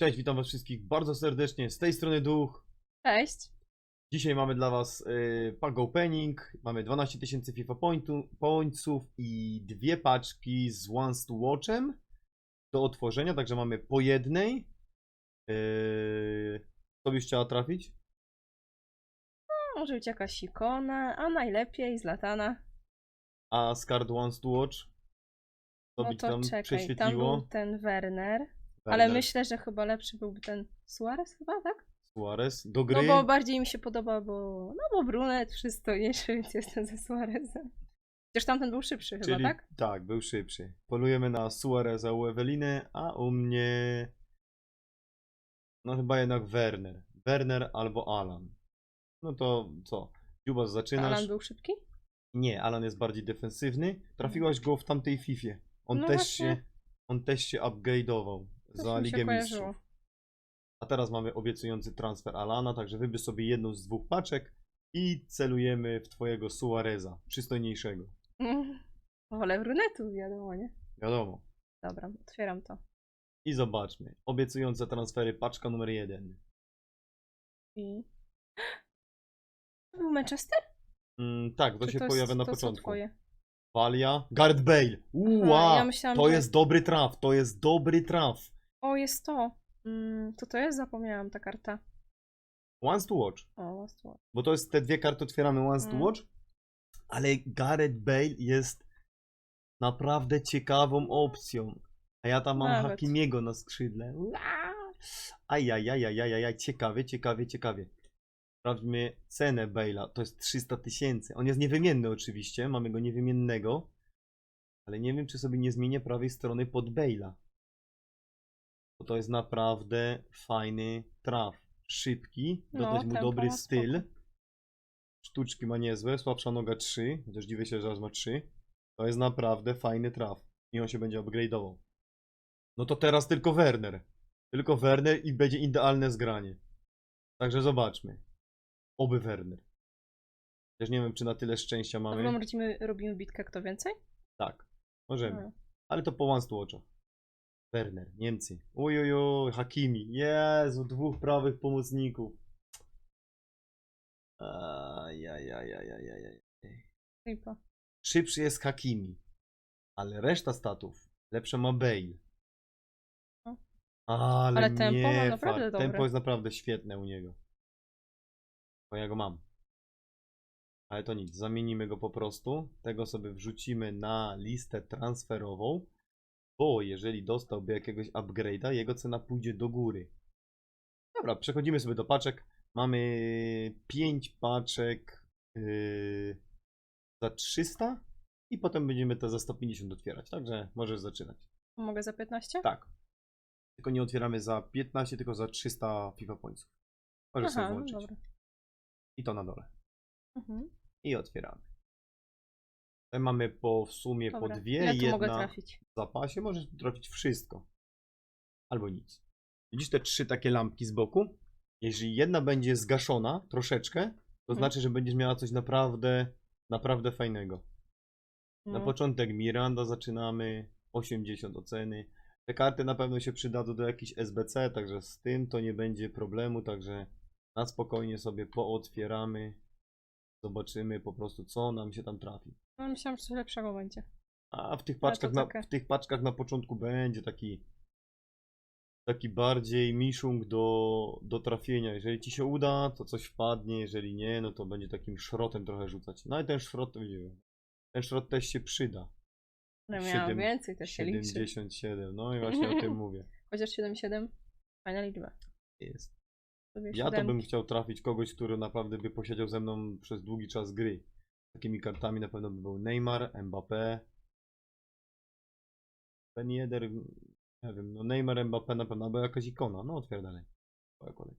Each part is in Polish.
Cześć, witam was wszystkich bardzo serdecznie. Z tej strony Duch. Cześć. Dzisiaj mamy dla was y, pack opening. Mamy 12 tysięcy FIFA pointu, pointsów i dwie paczki z Once to Watchem do otworzenia, także mamy po jednej. Yy, co byś chciała trafić? No, Może być jakaś ikona, a najlepiej zlatana. A z card Once to Watch? Co No to tam czekaj, tam był ten Werner, ale myślę, że chyba lepszy byłby ten Suarez chyba, tak? Suarez. Do No gry. bo bardziej mi się podoba, bo no bo brunet przystojniejszy, więc jestem ze Suarezem. Chociaż tamten był szybszy Czyli chyba, tak? tak, był szybszy. Polujemy na Suareza u Eweliny, a u mnie. No chyba jednak Werner. Werner albo Alan. No to co? Dziubas zaczynasz? Alan był szybki? Nie, Alan jest bardziej defensywny. Trafiłaś go w tamtej Fifie. On No też właśnie. się. On też się upgrade'ował za Ligę. Mistrzów. A teraz mamy obiecujący transfer Alana, także wybierz sobie jedną z dwóch paczek i celujemy w twojego Suareza, przystojniejszego. Mm. Wolę brunetu, wiadomo, nie? Wiadomo. Dobra, otwieram to. I zobaczmy. Obiecujące transfery, paczka numer jeden. I... To był Manchester? Mm, tak, to Czy się jest- pojawia na to są początku. Twoje? Walia, Gareth Bale. Uła, Aha, ja myślałam, to że- jest dobry traf, to jest dobry traf. O, jest to. Mm, to to jest? Zapomniałam ta karta. Once to watch, O, last one. bo to jest te dwie karty otwieramy once to Mm. watch, ale Gareth Bale jest naprawdę ciekawą opcją. A ja tam mam Nawet. Hakimiego na skrzydle. Ajajajajajajaj, ciekawie, ciekawie, ciekawie. Sprawdźmy cenę Bale'a, to jest 300 tysięcy. On jest niewymienny oczywiście, mamy go niewymiennego, ale nie wiem czy sobie nie zmienię prawej strony pod Bale'a. To jest naprawdę fajny traf. Szybki, No, dodać mu tempo dobry ma styl. spoko. Sztuczki ma niezłe, słabsza noga 3, chociaż dziwię się, że aż ma 3. To jest naprawdę fajny traf i on się będzie upgrade'ował. No to teraz tylko Werner. Tylko Werner i będzie idealne zgranie. Także zobaczmy. Oby Werner. Też nie wiem, czy na tyle szczęścia mamy. robimy, robimy bitkę kto więcej? Tak, możemy. No. Ale to po watchach. Werner, Niemcy. Ujuju, Hakimi. Jezu, dwóch prawych pomocników. Ajajajajajajaj. Lipa. Szybszy jest Hakimi. Ale reszta statów lepsze ma Bale. No. Ale, Ale tempo ma nie naprawdę fakt. dobre. Tempo jest naprawdę świetne u niego. Bo ja go mam. Ale to nic, zamienimy go po prostu. Tego sobie wrzucimy na listę transferową. Bo jeżeli dostałby jakiegoś upgrade'a, jego cena pójdzie do góry. Dobra, przechodzimy sobie do paczek. Mamy 5 paczek yy, za 300 i potem będziemy te za 150 otwierać. Także możesz zaczynać. Mogę za 15? Tak. Tylko nie otwieramy za 15, tylko za 300 FIFA pointsów. Możesz sobie Aha, no włączyć. dobra. I to na dole. Mhm. I otwieramy. Tutaj mamy po w sumie Dobra. po dwie, Ile tu jedna mogę trafić? w zapasie. Możesz trafić wszystko. Albo nic. Widzisz te trzy takie lampki z boku? Jeżeli jedna będzie zgaszona troszeczkę, to Mhm. znaczy, że będziesz miała coś naprawdę, naprawdę fajnego. Na No. początek Miranda zaczynamy, 80 oceny. Te karty na pewno się przydadzą do jakichś SBC, także z tym to nie będzie problemu, także na spokojnie sobie pootwieramy. Zobaczymy po prostu co nam się tam trafi. No, myślałam, że coś lepszego będzie. A w tych paczkach, na, w tych paczkach na początku będzie taki taki bardziej miszung do, do trafienia. Jeżeli ci się uda, to coś wpadnie, jeżeli nie, no to będzie takim szrotem trochę rzucać. No i ten szrot, ten szrot też się przyda. No miałam Siedem- więcej, też się liczy. 77, no i właśnie o tym mówię. Chociaż 7-7, fajna liczba. Jest. Sobie Ja to bym chciał trafić kogoś, który naprawdę by posiedział ze mną przez długi czas gry. Takimi kartami na pewno by był Neymar, Mbappé. Ben Yedder, nie wiem, no Neymar, Mbappé na pewno, albo jakaś ikona. No otwier dalej. Twoja kolej.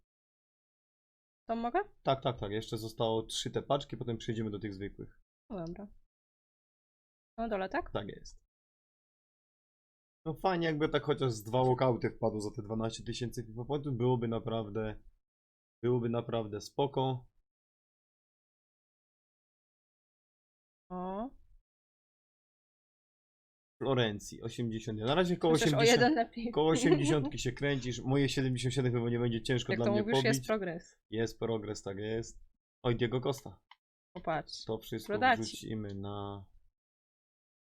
To mogę? Tak, tak, tak. Jeszcze zostało trzy te paczki, potem przejdziemy do tych zwykłych. No dobra. No dole, tak? Tak jest. No fajnie jakby tak chociaż z dwa walkouty wpadło za te 12 tysięcy FIFA pointów, byłoby naprawdę byłoby naprawdę spoko. O. Florencji 81. Na razie koło Chociaż o 80. jeden lepiej. Koło 80 się kręcisz. Moje 77 chyba nie będzie ciężko Jak dla to mnie mówisz, pobić. jest progres. Jest progres, tak jest. Oj, Diego Costa. Popatrz. To wszystko Prodaci. wrzucimy na.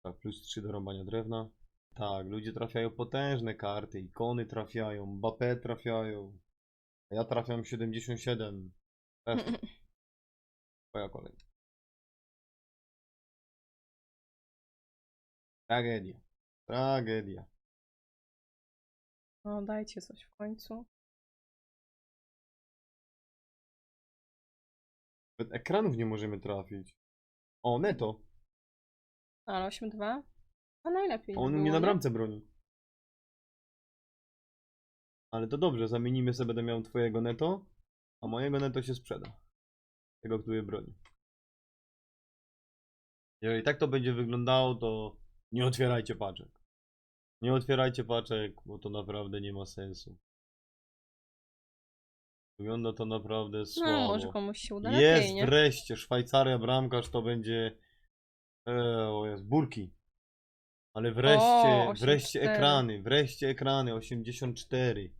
Tak, plus 3 do rąbania drewna. Tak, ludzie trafiają potężne karty, ikony trafiają, Mbappé trafiają. A ja trafiam 77. F. Twoja kolej. Tragedia. Tragedia. No dajcie coś w końcu. Nawet ekranów nie możemy trafić. O, Neto. Ale 8-2? A najlepiej. On by mnie na nie? bramce broni. Ale to dobrze, zamienimy sobie, będę miał twojego neto, a mojego neto się sprzeda. Tego, który broni. Jeżeli tak to będzie wyglądało, to nie otwierajcie paczek. Nie otwierajcie paczek, bo to naprawdę nie ma sensu. Wygląda to naprawdę słabo. No, może komuś się uda Jest nie? wreszcie Szwajcaria bramkarz to będzie e, o jest Burki. Ale wreszcie, O, wreszcie 84. ekrany, wreszcie ekrany 84.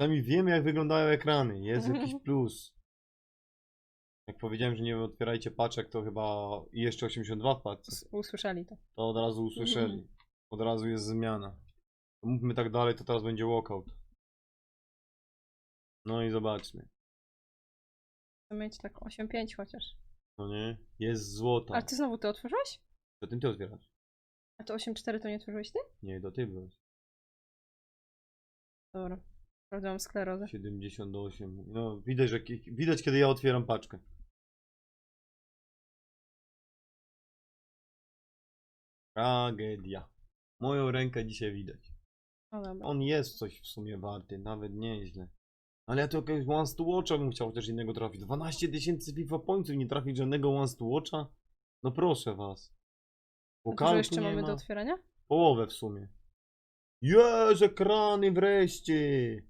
Sami wiemy jak wyglądają ekrany, jest jakiś plus. Jak powiedziałem, że nie otwierajcie paczek, to chyba i jeszcze 82 w paczce. Usłyszeli to. To od razu usłyszeli. Od razu jest zmiana. Mówmy tak dalej, to teraz będzie walkout. No i zobaczmy. Chcę mieć tak 8-5 chociaż. No nie? Jest złota. Ale ty znowu to otworzyłeś? To tym ty otwierasz. A to 8-4 to nie otworzyłeś ty? Nie, to ty byłeś. Dobra. Sprawdzam sklerozę. 78. No, widać, że ki- widać kiedy ja otwieram paczkę. Tragedia. Moją rękę dzisiaj widać. No dobra. On jest coś w sumie warty, nawet nieźle. Ale ja to jakiegoś Once to Watcha bym chciał też innego trafić. 12 tysięcy FIFA pońców nie trafić żadnego Once to Watcha? No proszę was. A jeszcze nie mamy ma. do otwierania? Połowę w sumie. Jeż, ekrany wreszcie!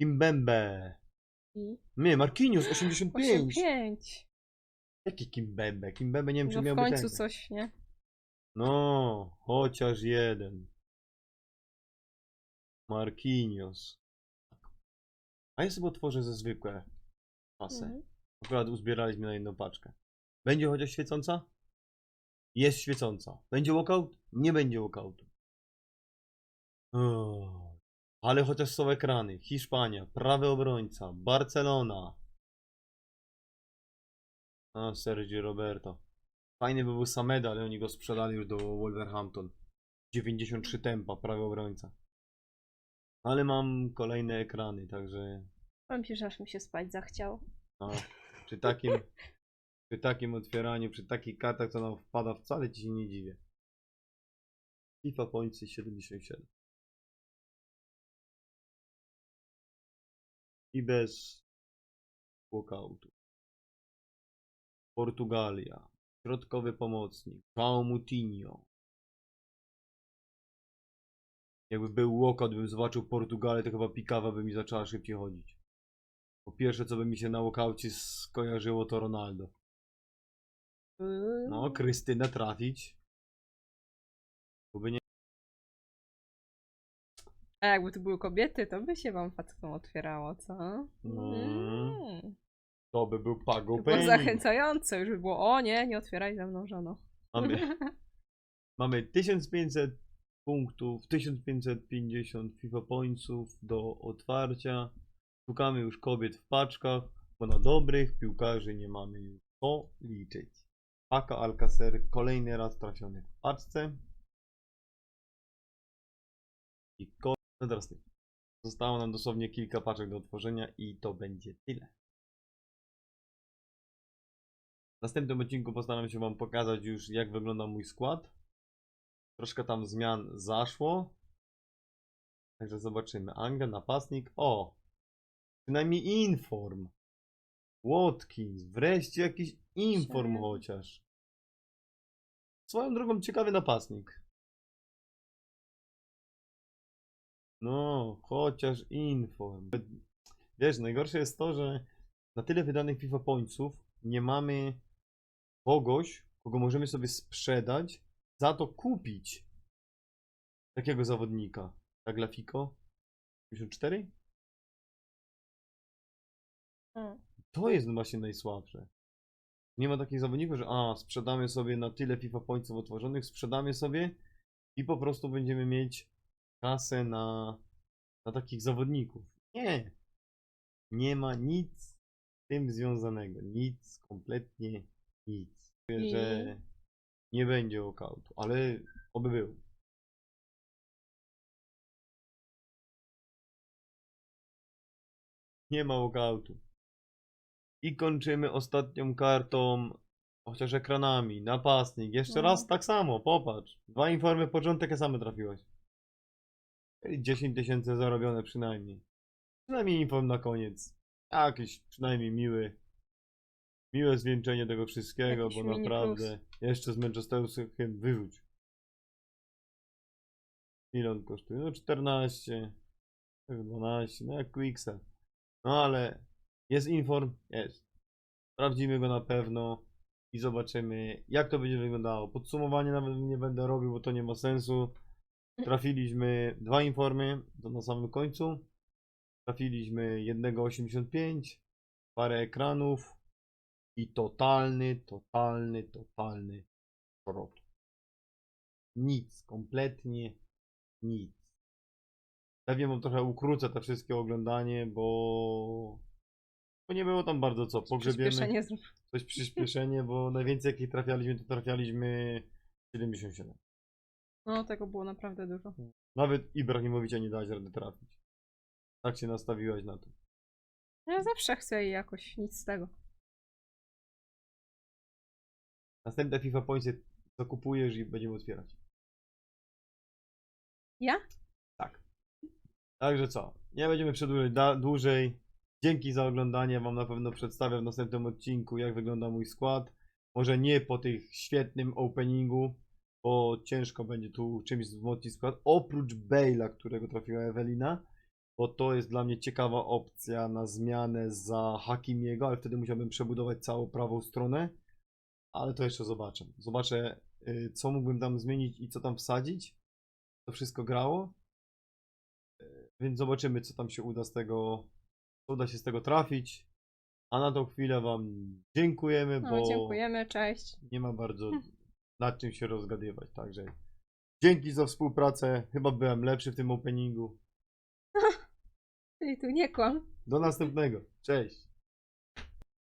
Kimbembe. I Nie, Marquinhos 85. 8-5. Jaki Kimbembe? Kimbembe nie wiem, czy No w miałby końcu coś, nie? No, chociaż jeden. Marquinhos. A ja sobie otworzę ze zwykłe pasy. Mhm. Akurat uzbieraliśmy na jedną paczkę. Będzie chociaż świecąca? Jest świecąca. Będzie walkout? Nie będzie walkoutu. Ale chociaż są ekrany. Hiszpania, prawy obrońca, Barcelona. A, Sergio Roberto. Fajny by był Sameda, ale oni go sprzedali już do Wolverhampton. 93 tempa, prawy obrońca. Ale mam kolejne ekrany, także ci, że aż mi się spać zachciał. no, przy takim, przy takim otwieraniu, przy takich kartach, co nam wpada, wcale ci się nie dziwię. FIFA Pointsy 77. I bez walkoutu. Portugalia. Środkowy pomocnik. João Moutinho. Jakby był walkout, bym zobaczył Portugalię, to chyba pikawa by mi zaczęła szybciej chodzić. Po pierwsze, co by mi się na walkaucie skojarzyło, to Ronaldo. No, Krystynę trafić. A jakby tu były kobiety, to by się wam facetom otwierało, co? No. Mm. To by był To było zachęcające, już by było, o nie, nie otwieraj ze mną, żono. Mamy, mamy 1500 punktów, 1550 FIFA Pointsów do otwarcia. Szukamy już kobiet w paczkach, bo na dobrych piłkarzy nie mamy już co liczyć. Paka Alcacer kolejny raz trafiony w paczce. I ko- no teraz. Zostało nam dosłownie kilka paczek do otworzenia i to będzie tyle. W następnym odcinku postaram się Wam pokazać już jak wygląda mój skład. Troszkę tam zmian zaszło. Także zobaczymy. Angel, napastnik. O! Przynajmniej inform. Watkins. Wreszcie jakiś inform chociaż. Swoją drogą ciekawy napastnik. No, chociaż inform. Wiesz, najgorsze jest to, że na tyle wydanych FIFA Pointsów nie mamy kogoś, kogo możemy sobie sprzedać, za to kupić Jakiego zawodnika? Tagliafico? 54? Mm. To jest właśnie najsłabsze. Nie ma takich zawodników, że a, sprzedamy sobie na tyle FIFA Pointsów otworzonych, sprzedamy sobie i po prostu będziemy mieć kasę na, na takich zawodników. Nie. Nie ma nic z tym związanego. Nic, kompletnie nic. I- że nie będzie walkoutu, ale oby był. Nie ma walkoutu. I kończymy ostatnią kartą, chociaż ekranami, napastnik. Jeszcze No. raz tak samo, popatrz. Dwa informy, początek, a same trafiłeś. Czyli 10 tysięcy zarobione przynajmniej. Przynajmniej inform na koniec. Jakiś przynajmniej miły. Miłe zwieńczenie tego wszystkiego, Jakiś bo mini naprawdę jeszcze z Manchesteru City wyrzuć. Ile on kosztuje? No 14, 12, no jak Quicksa. No ale jest inform? Jest. Sprawdzimy go na pewno i zobaczymy jak to będzie wyglądało. Podsumowanie nawet nie będę robił, bo to nie ma sensu. Trafiliśmy dwa informy, to na samym końcu. Trafiliśmy jednego 85, parę ekranów i totalny, totalny, totalny prot. Nic, kompletnie nic. Pewnie wam trochę ukrócę te wszystkie oglądanie, bo, bo nie było tam bardzo co. Pogrzebiemy Przyspieszenie zrób. coś przyspieszenie, bo najwięcej jakich trafialiśmy, to trafialiśmy 77. No, tego było naprawdę dużo. Nawet Ibrahimowicza nie dałeś rady trafić. Tak się nastawiłaś na to. Ja zawsze chcę i jakoś nic z tego. Następne FIFA Pointsy zakupujesz i będziemy otwierać. Ja? Tak. Także co? Nie będziemy przedłużać dłużej. Dzięki za oglądanie. Wam na pewno przedstawię w następnym odcinku, jak wygląda mój skład. Może nie po tych świetnym openingu, bo ciężko będzie tu czymś wzmocnić skład. Oprócz Bale'a, którego trafiła Ewelina, bo to jest dla mnie ciekawa opcja na zmianę za Hakimiego, ale wtedy musiałbym przebudować całą prawą stronę. Ale to jeszcze zobaczę. Zobaczę, y, co mógłbym tam zmienić i co tam wsadzić. To wszystko grało. Y, Więc zobaczymy, co tam się uda z tego, co uda się z tego trafić. A na tą chwilę Wam dziękujemy, No, bo dziękujemy, cześć. nie ma bardzo. nad czym się rozgadywać. Także dzięki za współpracę. Chyba byłem lepszy w tym openingu. Ty tu nie kłam. Do następnego. Cześć.